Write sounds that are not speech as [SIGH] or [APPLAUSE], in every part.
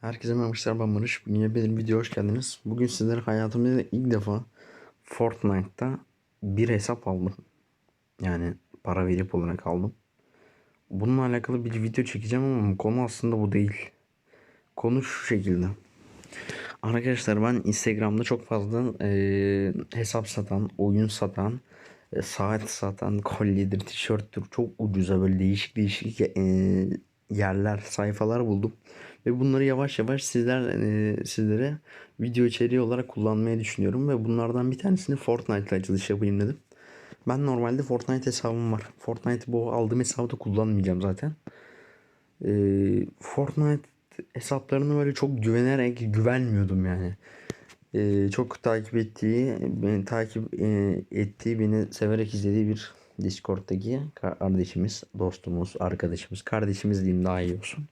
Herkese merhabalar ben Barış. Yine benim video hoş geldiniz. Bugün sizlere hayatımda ilk defa Fortnite'ta bir hesap aldım. Yani para verip olarak aldım. Bununla alakalı bir video çekeceğim ama konu aslında bu değil. Konu şu şekilde. Arkadaşlar ben Instagram'da çok fazla eee, hesap satan, oyun satan, e, saat satan, kolyedir, tişörttür çok ucuza böyle değişik değişik eee, yerler, sayfalar buldum. Ve bunları yavaş yavaş sizler eee, sizlere video içeriği olarak kullanmayı düşünüyorum. Ve bunlardan bir tanesini Fortnite'la açılış yapayım dedim. Ben normalde Fortnite hesabım var. Fortnite bu aldığım hesabı da kullanmayacağım zaten. Ee, Fortnite hesaplarını böyle çok güvenerek güvenmiyordum yani. Ee, çok takip ettiği, beni takip e, ettiği, beni severek izlediği bir Discord'daki kardeşimiz, dostumuz, arkadaşımız, kardeşimiz diyeyim daha iyi olsun.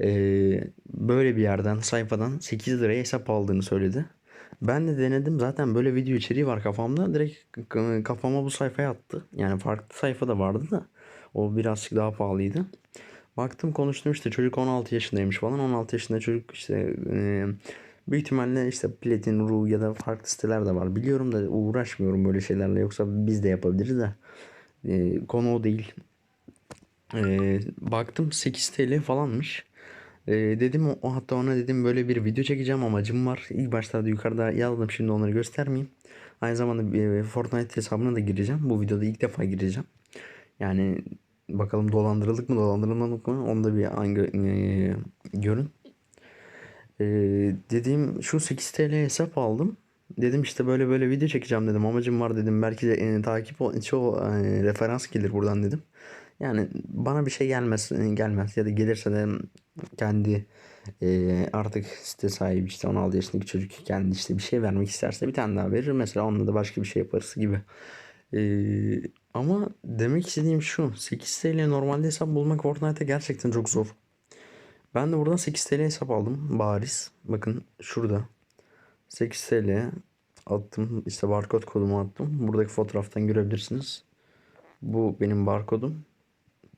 Ee, böyle bir yerden, sayfadan 8 liraya hesap aldığını söyledi. Ben de denedim zaten böyle video içeriği var kafamda. Direkt kafama bu sayfaya attı. Yani farklı sayfa da vardı da o birazcık daha pahalıydı. Baktım konuştum işte çocuk 16 yaşındaymış falan. 16 yaşında çocuk işte e, büyük ihtimalle işte Platin, Ru ya da farklı siteler de var. Biliyorum da uğraşmıyorum böyle şeylerle. Yoksa biz de yapabiliriz de. E, konu o değil. E, baktım 8 TL falanmış. E, dedim o hatta ona dedim böyle bir video çekeceğim amacım var. İlk başlarda yukarıda yazdım şimdi onları göstermeyeyim. Aynı zamanda e, Fortnite hesabına da gireceğim. Bu videoda ilk defa gireceğim. Yani bakalım dolandırıldık mı dolandırılmadık mı onu da bir hangi e, görün. E, dediğim şu 8 TL hesap aldım. Dedim işte böyle böyle video çekeceğim dedim. Amacım var dedim. Belki de e, takip o, çoğu e, referans gelir buradan dedim. Yani bana bir şey gelmez gelmez ya da gelirse de kendi e, artık site sahibi işte 16 yaşındaki çocuk kendi işte bir şey vermek isterse bir tane daha verir. Mesela onunla da başka bir şey yaparız gibi. E, ama demek istediğim şu 8 TL normalde hesap bulmak Fortnite'ta gerçekten çok zor. Ben de buradan 8 TL hesap aldım bariz. Bakın şurada 8 TL attım işte barkod kodumu attım. Buradaki fotoğraftan görebilirsiniz. Bu benim barkodum.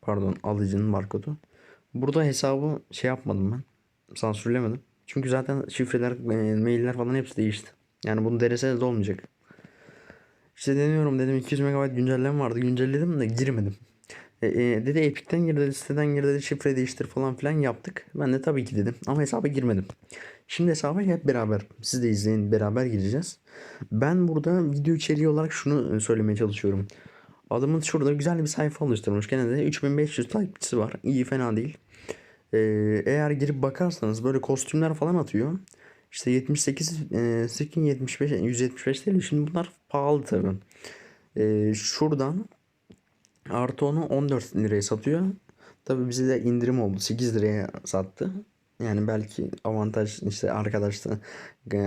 Pardon alıcının barkodu. Burada hesabı şey yapmadım ben. Sansürlemedim. Çünkü zaten şifreler, e, mailler falan hepsi değişti. Yani bunu deneseniz de olmayacak. İşte deniyorum dedim 200 MB güncelleme vardı. Güncelledim de girmedim. E, e, dedi Epic'ten gir dedi siteden gir dedi şifre değiştir falan filan yaptık. Ben de tabii ki dedim ama hesaba girmedim. Şimdi hesaba hep beraber siz de izleyin beraber gireceğiz. Ben burada video içeriği olarak şunu söylemeye çalışıyorum. Adamın şurada güzel bir sayfa oluşturmuş. Gene de 3500 takipçisi var. İyi fena değil. Ee, eğer girip bakarsanız böyle kostümler falan atıyor. İşte 78 e, skin 75 175 değil. Şimdi bunlar pahalı tabii. Ee, şuradan artı onu 14 liraya satıyor. Tabii bize de indirim oldu. 8 liraya sattı. Yani belki avantaj işte arkadaşlar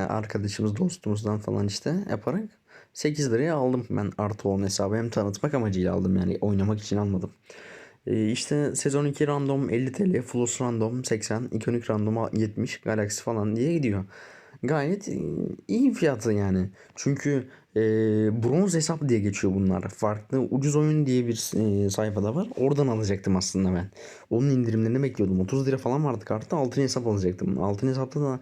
arkadaşımız dostumuzdan falan işte yaparak 8 liraya aldım ben artı 10 hesabı. Hem tanıtmak amacıyla aldım yani oynamak için almadım. Ee, işte sezon 2 random 50 TL, Floss random 80, ikonik random 70, Galaxy falan diye gidiyor. Gayet e, iyi fiyatı yani. Çünkü e, bronz hesap diye geçiyor bunlar. Farklı ucuz oyun diye bir e, sayfada var. Oradan alacaktım aslında ben. Onun indirimlerini bekliyordum. 30 lira falan vardı kartta. Altın hesap alacaktım. Altın hesapta da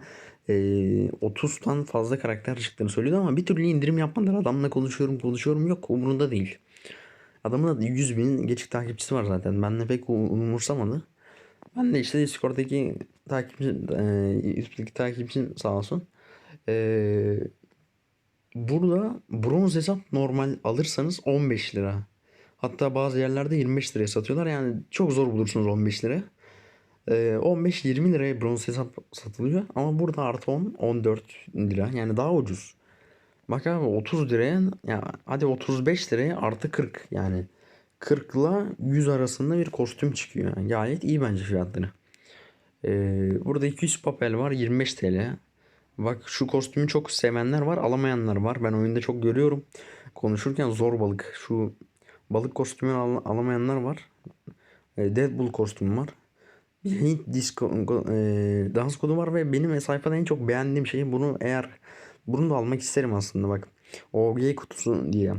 30'tan fazla karakter çıktığını söylüyordu ama bir türlü indirim yapmadılar. Adamla konuşuyorum konuşuyorum yok umurunda değil. Adamın da 100 bin geçik takipçisi var zaten. Benle pek umursamadı. Ben de işte Discord'daki takipçi, e, takipçim sağ olsun. E, burada bronz hesap normal alırsanız 15 lira. Hatta bazı yerlerde 25 liraya satıyorlar. Yani çok zor bulursunuz 15 lira. E, 15-20 liraya bronz hesap satılıyor. Ama burada artı 10, 14 lira. Yani daha ucuz. Bak abi 30 liraya ya hadi 35 liraya artı 40 yani 40 ile 100 arasında bir kostüm çıkıyor. Yani gayet iyi bence fiyatları. Ee, burada 200 papel var 25 TL. Bak şu kostümü çok sevenler var alamayanlar var. Ben oyunda çok görüyorum. Konuşurken zor balık. Şu balık kostümünü al- alamayanlar var. Ee, Deadpool kostümü var. Hint disco, e, dans kodu var ve benim sayfada en çok beğendiğim şey bunu eğer bunu da almak isterim aslında bak. OG kutusu diye.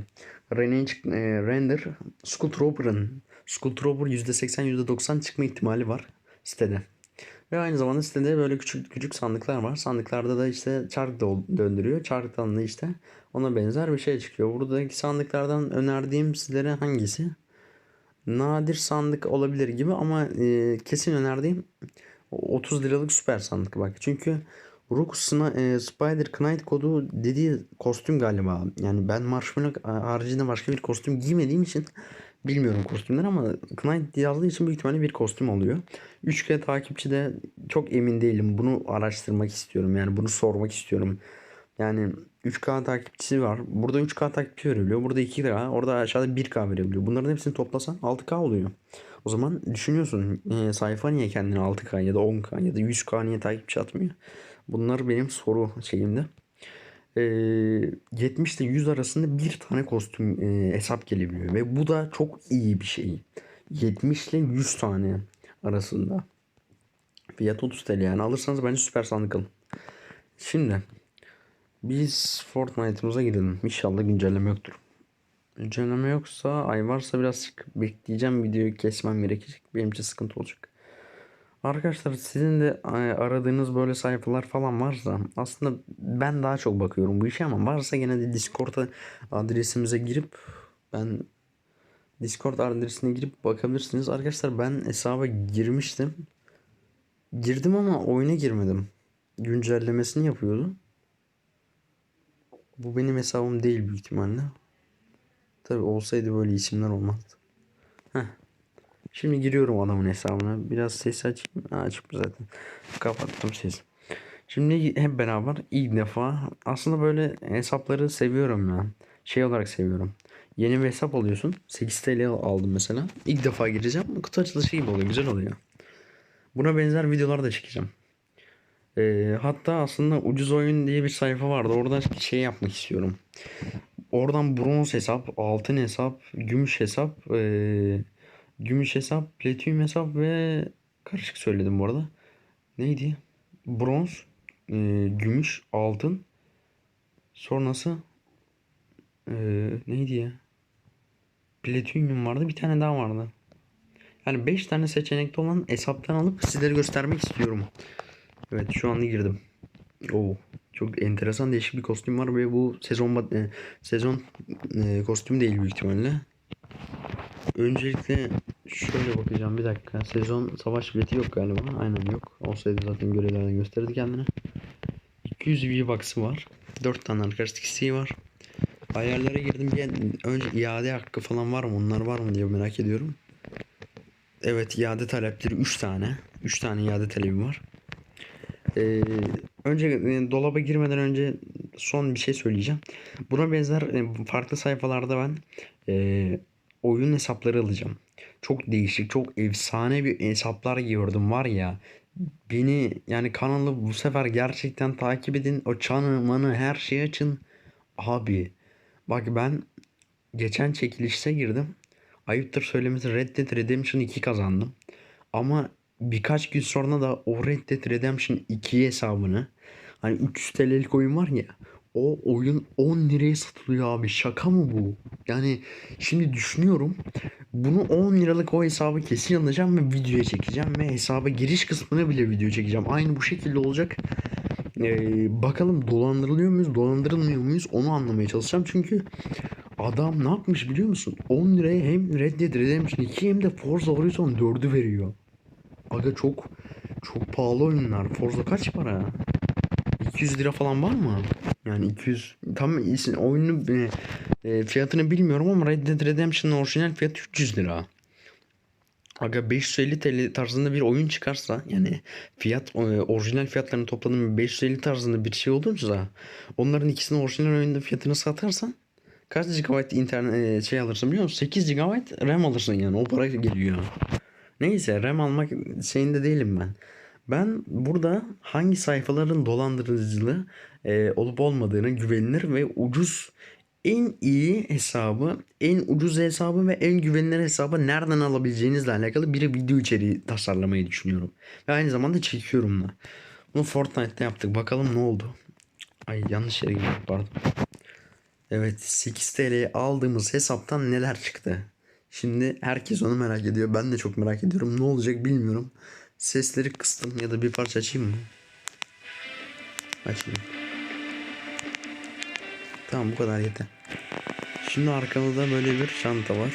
Range, e, render Skull Trooper'ın Skull Trooper %80 %90 çıkma ihtimali var sitede. Ve aynı zamanda sitede böyle küçük küçük sandıklar var. Sandıklarda da işte çark dol- döndürüyor. Çarktan da işte ona benzer bir şey çıkıyor. Buradaki sandıklardan önerdiğim sizlere hangisi? Nadir sandık olabilir gibi ama e, kesin önerdiğim 30 liralık süper sandık bak. Çünkü Rook e, Spider Knight kodu dediği kostüm galiba. Yani ben Marshmallow haricinde başka bir kostüm giymediğim için bilmiyorum kostümleri ama Knight yazdığı için büyük ihtimalle bir kostüm oluyor. 3K takipçi de çok emin değilim. Bunu araştırmak istiyorum. Yani bunu sormak istiyorum. Yani 3K takipçisi var. Burada 3K takipçi verebiliyor. Burada 2K. Orada aşağıda 1K verebiliyor. Bunların hepsini toplasan 6K oluyor. O zaman düşünüyorsun e, sayfa niye kendine 6K ya da 10K ya da 100K niye takipçi atmıyor? Bunlar benim soru şeyimde. E, 70 ile 100 arasında bir tane kostüm e, hesap gelebiliyor. Ve bu da çok iyi bir şey. 70 ile 100 tane arasında. Fiyat 30 TL yani alırsanız bence süper sandık alın. Şimdi biz Fortnite'ımıza girelim. İnşallah güncelleme yoktur. Güncelleme yoksa ay varsa biraz bekleyeceğim videoyu kesmem gerekecek. Benim için sıkıntı olacak. Arkadaşlar sizin de e, aradığınız böyle sayfalar falan varsa aslında ben daha çok bakıyorum bu işe ama varsa gene de Discord'a adresimize girip ben Discord adresine girip bakabilirsiniz. Arkadaşlar ben hesaba girmiştim. Girdim ama oyuna girmedim. Güncellemesini yapıyordu. Bu benim hesabım değil büyük ihtimalle. Tabi olsaydı böyle isimler olmazdı. Heh. Şimdi giriyorum adamın hesabına. Biraz ses açayım. Ha, açık zaten. Kapattım sesi. Şimdi hep beraber ilk defa aslında böyle hesapları seviyorum ya. Şey olarak seviyorum. Yeni bir hesap alıyorsun. 8 TL aldım mesela. İlk defa gireceğim. Kutu açılışı gibi oluyor. Güzel oluyor. Buna benzer videolar da çekeceğim. Ee, hatta aslında ucuz oyun diye bir sayfa vardı. Orada şey yapmak istiyorum. Oradan bronz hesap, altın hesap, gümüş hesap, ee, gümüş hesap, platinum hesap ve karışık söyledim bu arada. Neydi? Bronz, ee, gümüş, altın. Sonrası ee, neydi ya? Platinum vardı. Bir tane daha vardı. Yani 5 tane seçenekli olan hesaptan alıp sizlere göstermek istiyorum. Evet şu anda girdim. Oo, çok enteresan değişik bir kostüm var ve bu sezon e, sezon e, kostüm değil büyük ihtimalle. Öncelikle şöyle bakacağım bir dakika. Sezon savaş bileti yok galiba. Aynen yok. Olsaydı zaten görevlerden gösterirdi kendini. 200 V-Bucks'ı var. 4 tane arkadaşlık isteği var. Ayarlara girdim bir önce iade hakkı falan var mı? Onlar var mı diye merak ediyorum. Evet iade talepleri 3 tane. 3 tane iade talebim var. Ee, önce e, dolaba girmeden önce son bir şey söyleyeceğim. Buna benzer e, farklı sayfalarda ben e, oyun hesapları alacağım. Çok değişik, çok efsane bir hesaplar gördüm var ya. Beni yani kanalı bu sefer gerçekten takip edin. O çanı her şeyi açın. Abi bak ben geçen çekilişte girdim. Ayıptır söylemesi Red Dead Redemption 2 kazandım. Ama birkaç gün sonra da o Red Dead Redemption 2 hesabını hani 300 TL'lik oyun var ya o oyun 10 liraya satılıyor abi şaka mı bu? Yani şimdi düşünüyorum bunu 10 liralık o hesabı kesin alacağım ve videoya çekeceğim ve hesaba giriş kısmına bile video çekeceğim. Aynı bu şekilde olacak. Ee, bakalım dolandırılıyor muyuz dolandırılmıyor muyuz onu anlamaya çalışacağım çünkü adam ne yapmış biliyor musun 10 liraya hem Red Dead Redemption 2 hem de Forza Horizon 4'ü veriyor Aga çok çok pahalı oyunlar. Forza kaç para? 200 lira falan var mı? Yani 200 tam oyunu e, e, fiyatını bilmiyorum ama Red Dead Redemption'ın orijinal fiyatı 300 lira. Aga 550 TL tarzında bir oyun çıkarsa yani fiyat e, orijinal fiyatlarını topladığım 550 tarzında bir şey olursa onların ikisini orijinal oyunda fiyatını satarsan kaç GB internet e, şey alırsın biliyor musun? 8 GB RAM alırsın yani o para geliyor. Neyse RAM almak şeyinde değilim ben. Ben burada hangi sayfaların dolandırıcılığı e, olup olmadığını güvenilir ve ucuz en iyi hesabı, en ucuz hesabı ve en güvenilir hesabı nereden alabileceğinizle alakalı bir video içeriği tasarlamayı düşünüyorum. Ve aynı zamanda çekiyorum da. Bunu Fortnite'ta yaptık. Bakalım ne oldu. Ay yanlış yere girdim pardon. Evet 8 TL aldığımız hesaptan neler çıktı? Şimdi herkes onu merak ediyor. Ben de çok merak ediyorum. Ne olacak bilmiyorum. Sesleri kıstım ya da bir parça açayım mı? Açayım. Tamam bu kadar yeter. Şimdi arkamızda böyle bir çanta var.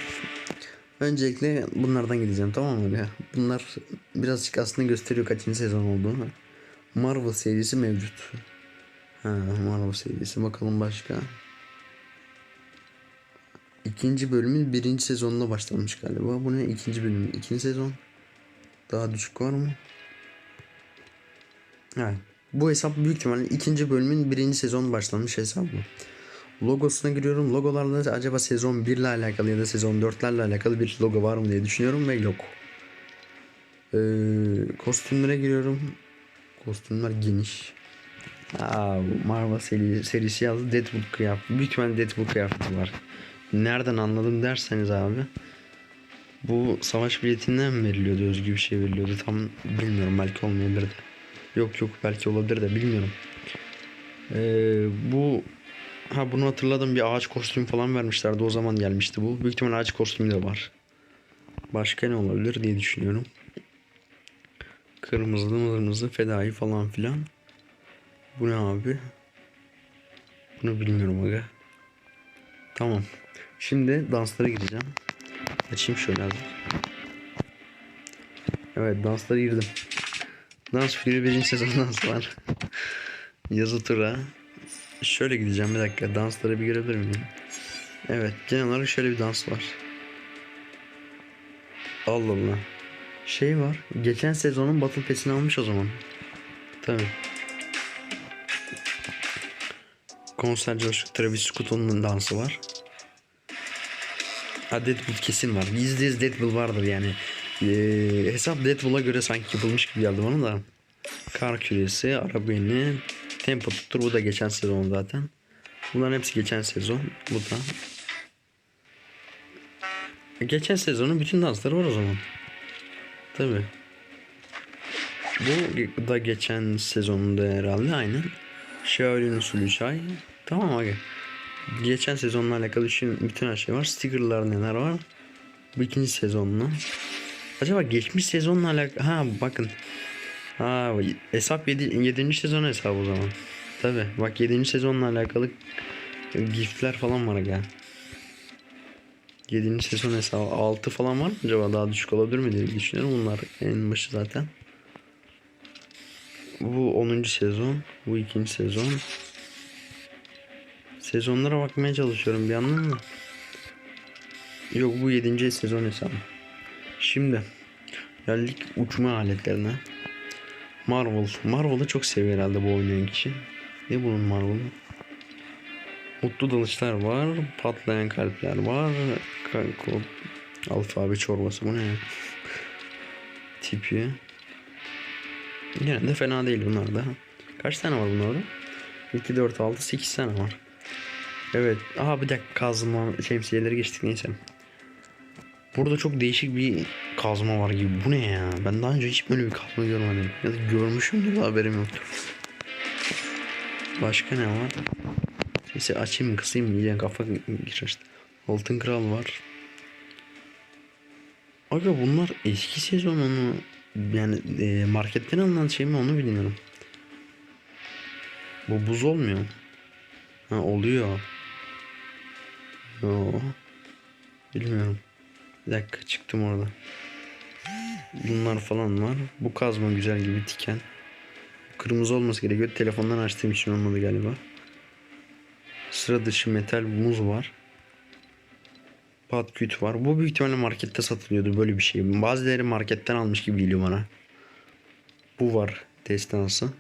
Öncelikle bunlardan gideceğim tamam mı? Ya? Bunlar birazcık aslında gösteriyor kaçıncı sezon olduğunu. Marvel serisi mevcut. Ha, Marvel serisi. Bakalım başka. İkinci bölümün birinci sezonunda başlamış galiba. Bu ne? İkinci bölüm. ikinci sezon. Daha düşük var mı? Evet. Bu hesap büyük ihtimalle ikinci bölümün birinci sezon başlamış hesap bu. Logosuna giriyorum. Logolarda acaba sezon 1 ile alakalı ya da sezon 4'lerle alakalı bir logo var mı diye düşünüyorum ve yok. Ee, kostümlere giriyorum. Kostümler geniş. Aa, Marvel seri, serisi yazdı. Deadpool kıyafeti. Büyük ihtimalle Deadpool kıyafeti var. Nereden anladım derseniz abi. Bu savaş biletinden mi veriliyordu? Özgü bir şey veriliyordu. Tam bilmiyorum. Belki olmayabilir de. Yok yok belki olabilir de bilmiyorum. Ee, bu ha bunu hatırladım bir ağaç kostümü falan vermişlerdi. O zaman gelmişti bu. Büyük ihtimalle ağaç kostümü de var. Başka ne olabilir diye düşünüyorum. Kırmızılı mırmızı fedai falan filan. Bu ne abi? Bunu bilmiyorum aga. Tamam. Şimdi danslara gideceğim. Açayım şöyle azıcık. Evet danslara girdim. Dans Fury birinci sezon dansı var. [LAUGHS] Yazı tura. Şöyle gideceğim bir dakika. Danslara bir girebilir miyim? Evet genel olarak şöyle bir dans var. Allah Allah. Şey var. Geçen sezonun Battle Pass'ini almış o zaman. Tabii. Konser coşku Travis Scott'un dansı var. Ha Deadpool kesin var. Yüzde yüz Deadpool vardır yani. Ee, hesap Deadpool'a göre sanki yapılmış gibi geldi bana da. Kar küresi, araba yeni, tempo tuttur. Bu da geçen sezon zaten. Bunların hepsi geçen sezon. Bu da. Geçen sezonun bütün dansları var o zaman. Tabi. Bu da geçen sezonunda herhalde aynen. Shaolin usulü çay. Tamam abi. Geçen sezonla alakalı bütün, bütün her şey var. Stickerlar neler var. Bu ikinci sezonla. Acaba geçmiş sezonla alakalı... Ha bakın. Ha hesap 7. Yedi, 7. sezon hesabı o zaman. Tabi bak 7. sezonla alakalı giftler falan var gel. 7. sezon hesabı 6 falan var mı acaba daha düşük olabilir mi diye düşünüyorum. Bunlar en başı zaten. Bu 10. sezon. Bu 2. sezon. Sezonlara bakmaya çalışıyorum bir yandan da. Yok bu 7. sezon hesabı. Şimdi geldik uçma aletlerine. Marvel. Marvel'ı çok seviyor herhalde bu oynayan kişi. Ne bunun Marvel'ı? Mutlu dalışlar var. Patlayan kalpler var. Kalko. Alfabe çorbası bu ne ya? Tipi. Yine de fena değil bunlar da. Kaç tane var bunlarda? 2, 4, 6, 8 tane var. Evet. Aha bir dakika kazma şemsiyeleri geçtik neyse. Burada çok değişik bir kazma var gibi. Bu ne ya? Ben daha önce hiç böyle bir kazma görmedim. Ya da görmüşümdür de haberim yoktur. Başka ne var? Neyse açayım kısayım iyice kafa girer. Altın Kral var. Aga bunlar eski sezonunu yani e, marketten alınan şey mi onu bilmiyorum. Bu buz olmuyor. Ha oluyor. Yo. Bilmiyorum. Bir dakika çıktım orada. Bunlar falan var. Bu kazma güzel gibi diken. Kırmızı olması gerekiyor. Telefondan açtığım için olmadı galiba. Sıra dışı metal muz var. Patküt var. Bu büyük ihtimalle markette satılıyordu böyle bir şey. Bazıları marketten almış gibi geliyor bana. Bu var destansı.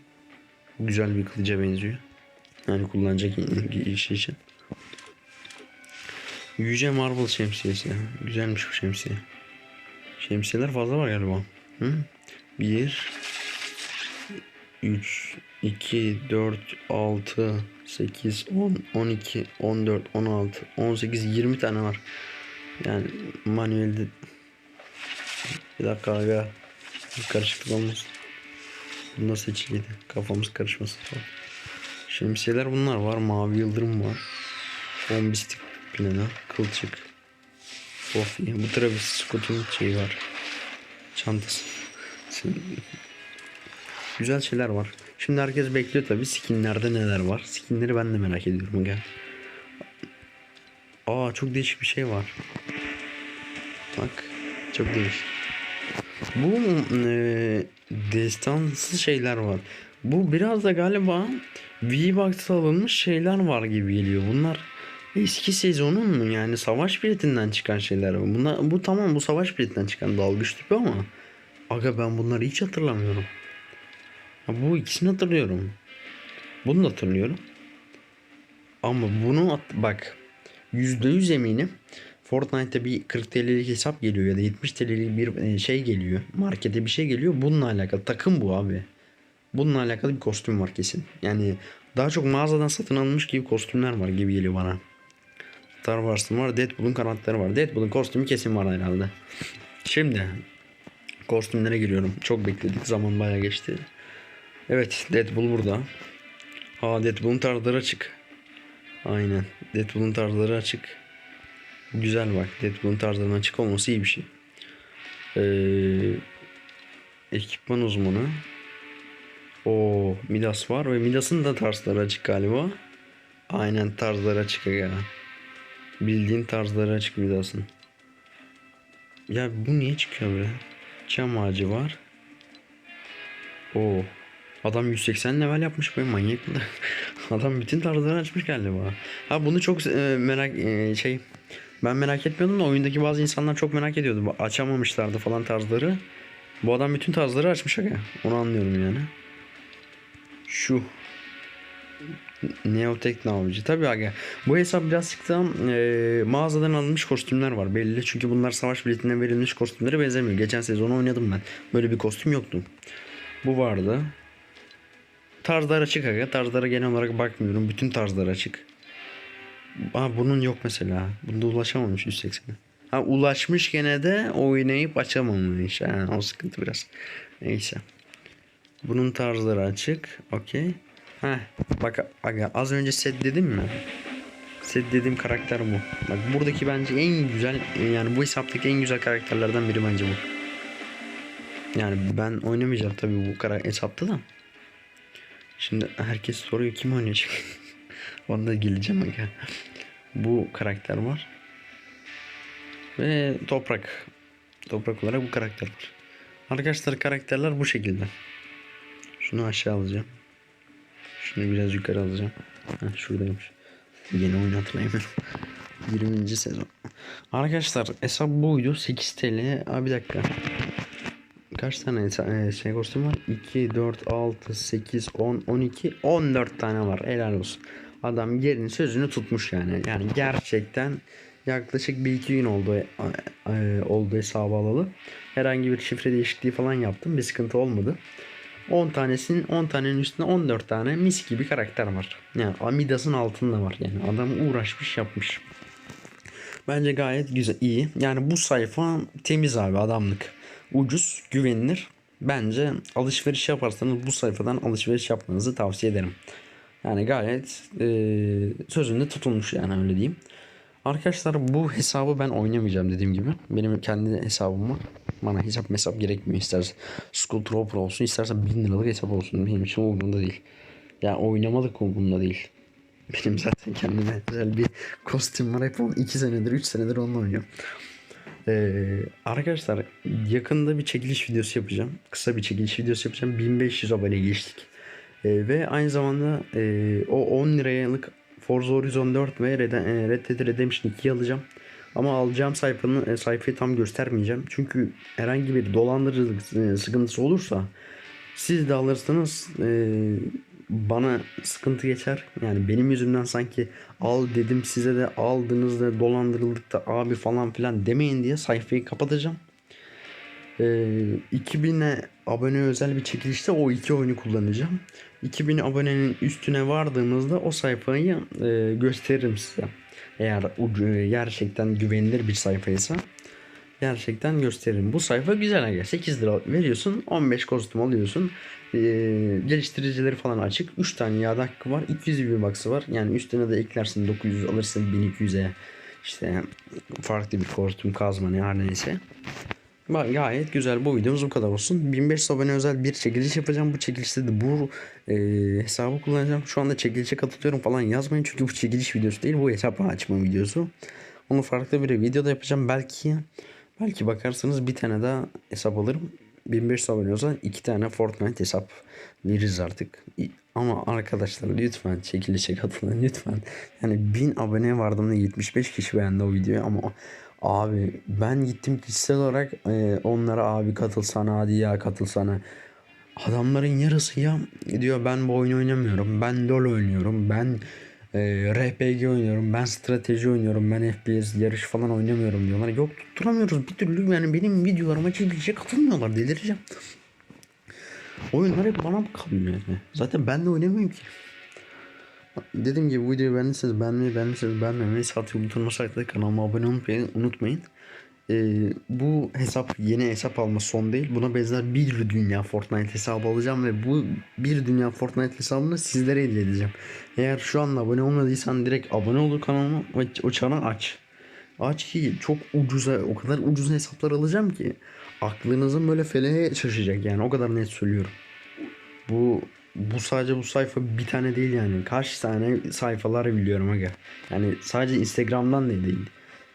Güzel bir kılıca benziyor. Yani kullanacak iş için. Yüce Marvel şemsiyesi. Güzelmiş bu şemsiye. Şemsiyeler fazla var galiba. Hı? 1 3 2 4 6 8 10 12 14 16 18 20 tane var. Yani manuelde bir dakika aga karışıklık olmasın. Bunda seçiliydi. Kafamız karışmasın. Şemsiyeler bunlar var. Mavi yıldırım var. Bombistik planı. Kılçık. Of bu Travis Scott'un şeyi var. Çantası. Güzel şeyler var. Şimdi herkes bekliyor tabi skinlerde neler var. Skinleri ben de merak ediyorum gel. Aa çok değişik bir şey var. Bak çok değişik. Bu e, destansı şeyler var. Bu biraz da galiba V-Box'a alınmış şeyler var gibi geliyor. Bunlar eski sezonun mu yani savaş biletinden çıkan şeyler mi? Bunlar, bu tamam bu savaş biletinden çıkan dalgıç tipi ama aga ben bunları hiç hatırlamıyorum. Ha, bu ikisini hatırlıyorum. Bunu da hatırlıyorum. Ama bunu at- bak %100 eminim Fortnite'ta bir 40 TL'lik hesap geliyor ya da 70 TL'lik bir e, şey geliyor. Markete bir şey geliyor. Bununla alakalı takım bu abi. Bununla alakalı bir kostüm var kesin. Yani daha çok mağazadan satın alınmış gibi kostümler var gibi geliyor bana. Star Wars'ın var. Deadpool'un kanatları var. Deadpool'un kostümü kesin var herhalde. Şimdi kostümlere giriyorum. Çok bekledik. Zaman bayağı geçti. Evet Deadpool burada. Ha Deadpool'un tarzları açık. Aynen. Deadpool'un tarzları açık. Güzel bak. Deadpool'un tarzlarının açık olması iyi bir şey. Ee, ekipman uzmanı. O Midas var ve Midas'ın da tarzları açık galiba. Aynen tarzları açık ya. Bildiğin tarzları açık Midas'ın. Ya bu niye çıkıyor böyle? Çam ağacı var. O Adam 180 level yapmış böyle manyak mı? [LAUGHS] Adam bütün tarzları açmış galiba. Ha bunu çok e, merak e, şey ben merak etmiyordum da oyundaki bazı insanlar çok merak ediyordu. Açamamışlardı falan tarzları. Bu adam bütün tarzları açmış aga. Onu anlıyorum yani. Şu Neotekno avcı. Tabii aga. Bu hesap birazcık da e, mağazadan alınmış kostümler var belli. Çünkü bunlar savaş biletinden verilmiş kostümlere benzemiyor. Geçen sezon oynadım ben. Böyle bir kostüm yoktu. Bu vardı. Tarzlar açık aga. Tarzlara genel olarak bakmıyorum. Bütün tarzlar açık. Aa, bunun yok mesela. Bunda ulaşamamış 180. Ha ulaşmış gene de oynayıp açamamış. Ha, o sıkıntı biraz. Neyse. Bunun tarzları açık. Okey. Heh. Bak aga az önce set dedim mi? Set dediğim karakter bu. Bak buradaki bence en güzel yani bu hesaptaki en güzel karakterlerden biri bence bu. Yani ben oynamayacağım tabii bu kara hesapta da. Şimdi herkes soruyor kim oynayacak? [LAUGHS] Ona da geleceğim aga. Bu karakter var. Ve toprak. Toprak olarak bu karakter var. Arkadaşlar karakterler bu şekilde. Şunu aşağı alacağım. Şunu biraz yukarı alacağım. Heh, şuradaymış. Yeni hatırlayamıyorum. 20. [LAUGHS] sezon. Arkadaşlar hesap buydu. 8 TL. Aa, bir dakika. Kaç tane e, şey kostüm var? 2, 4, 6, 8, 10, 12, 14 tane var. Helal olsun. Adam yerini sözünü tutmuş yani. Yani gerçekten yaklaşık bir iki gün oldu e, e, oldu hesabı alalı. Herhangi bir şifre değişikliği falan yaptım. Bir sıkıntı olmadı. 10 tanesinin 10 tanenin üstünde 14 tane mis gibi karakter var. Yani Amidas'ın altında var yani. Adam uğraşmış yapmış. Bence gayet güzel iyi. Yani bu sayfa temiz abi adamlık. Ucuz, güvenilir. Bence alışveriş yaparsanız bu sayfadan alışveriş yapmanızı tavsiye ederim. Yani gayet e, sözünde tutulmuş yani öyle diyeyim. Arkadaşlar bu hesabı ben oynamayacağım dediğim gibi. Benim kendi hesabım var. Bana hesap hesap gerekmiyor. İsterse Skull Trooper olsun isterse 1000 liralık hesap olsun. Benim için umurumda değil. Yani oynamalık umurumda değil. Benim zaten kendime özel bir kostüm var. Hep 2 senedir 3 senedir onunla oynuyorum. Ee, arkadaşlar yakında bir çekiliş videosu yapacağım. Kısa bir çekiliş videosu yapacağım. 1500 abone geçtik. Ee, ve aynı zamanda e, o 10 liralık Forza Horizon 4 ve Red, e, Dead Redemption 2'yi alacağım. Ama alacağım sayfanın e, sayfayı tam göstermeyeceğim. Çünkü herhangi bir dolandırıcılık e, sıkıntısı olursa siz de alırsanız e, bana sıkıntı geçer. Yani benim yüzümden sanki al dedim size de aldınız da dolandırıldık da abi falan filan demeyin diye sayfayı kapatacağım. Ee, 2000'e abone özel bir çekilişte o iki oyunu kullanacağım. 2000 abonenin üstüne vardığımızda o sayfayı e, gösteririm size. Eğer ucu, gerçekten güvenilir bir sayfaysa gerçekten gösteririm. Bu sayfa güzel aga. 8 lira veriyorsun. 15 kostüm alıyorsun. Ee, geliştiricileri falan açık. 3 tane yağ hakkı var. 200 bir baksı var. Yani üstüne de eklersin 900 alırsın 1200'e. İşte farklı bir kostüm kazma ne her neyse. Gayet güzel. Bu videomuz bu kadar olsun. 1500 abone özel bir çekiliş yapacağım. Bu çekilişte de bu e, hesabı kullanacağım. Şu anda çekilişe katılıyorum falan yazmayın. Çünkü bu çekiliş videosu değil. Bu hesap açma videosu. Onu farklı bir videoda yapacağım. Belki belki bakarsanız bir tane daha hesap alırım. 1500 abone olsa iki tane Fortnite hesap veririz artık. Ama arkadaşlar lütfen çekilişe katılın lütfen. Yani 1000 abone vardığımda 75 kişi beğendi o videoyu ama abi ben gittim kişisel olarak e, onlara abi katılsana hadi ya katılsana. Adamların yarısı ya diyor ben bu oyunu oynamıyorum. Ben LoL oynuyorum. Ben e, RPG oynuyorum. Ben strateji oynuyorum. Ben FPS yarış falan oynamıyorum diyorlar. Yok tutturamıyoruz bir türlü yani benim videolarıma çekilişe katılmıyorlar delireceğim. Oyunlar hep bana mı kalıyor yani? Zaten ben de oynamıyorum ki. Dediğim gibi bu videoyu beğendiyseniz beğenmeyi, beğendiyseniz beğenmemeyi, saat butonuna saklayıp kanalıma abone olmayı unutmayın. Ee, bu hesap yeni hesap alma son değil. Buna benzer bir dünya Fortnite hesabı alacağım ve bu bir dünya Fortnite hesabını sizlere hediye edeceğim. Eğer şu an abone olmadıysan direkt abone ol kanalıma ve o çanı aç. Aç ki çok ucuza o kadar ucuz hesaplar alacağım ki aklınızın böyle feleğe şaşacak yani o kadar net söylüyorum. Bu bu sadece bu sayfa bir tane değil yani. Kaç tane sayfalar biliyorum aga. Yani sadece Instagram'dan da değil.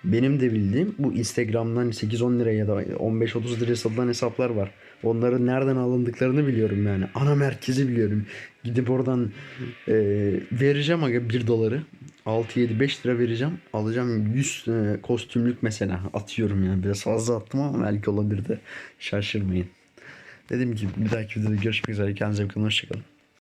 Benim de bildiğim bu Instagram'dan 8-10 liraya ya da 15-30 liraya satılan hesaplar var. Onların nereden alındıklarını biliyorum yani. Ana merkezi biliyorum. Gidip oradan e, vereceğim aga 1 doları. 6-7-5 lira vereceğim. Alacağım 100 e, kostümlük mesela. Atıyorum yani. Biraz fazla attım ama belki olabilir de şaşırmayın. Dediğim gibi bir dahaki videoda görüşmek üzere. Kendinize bakın. Hoşçakalın.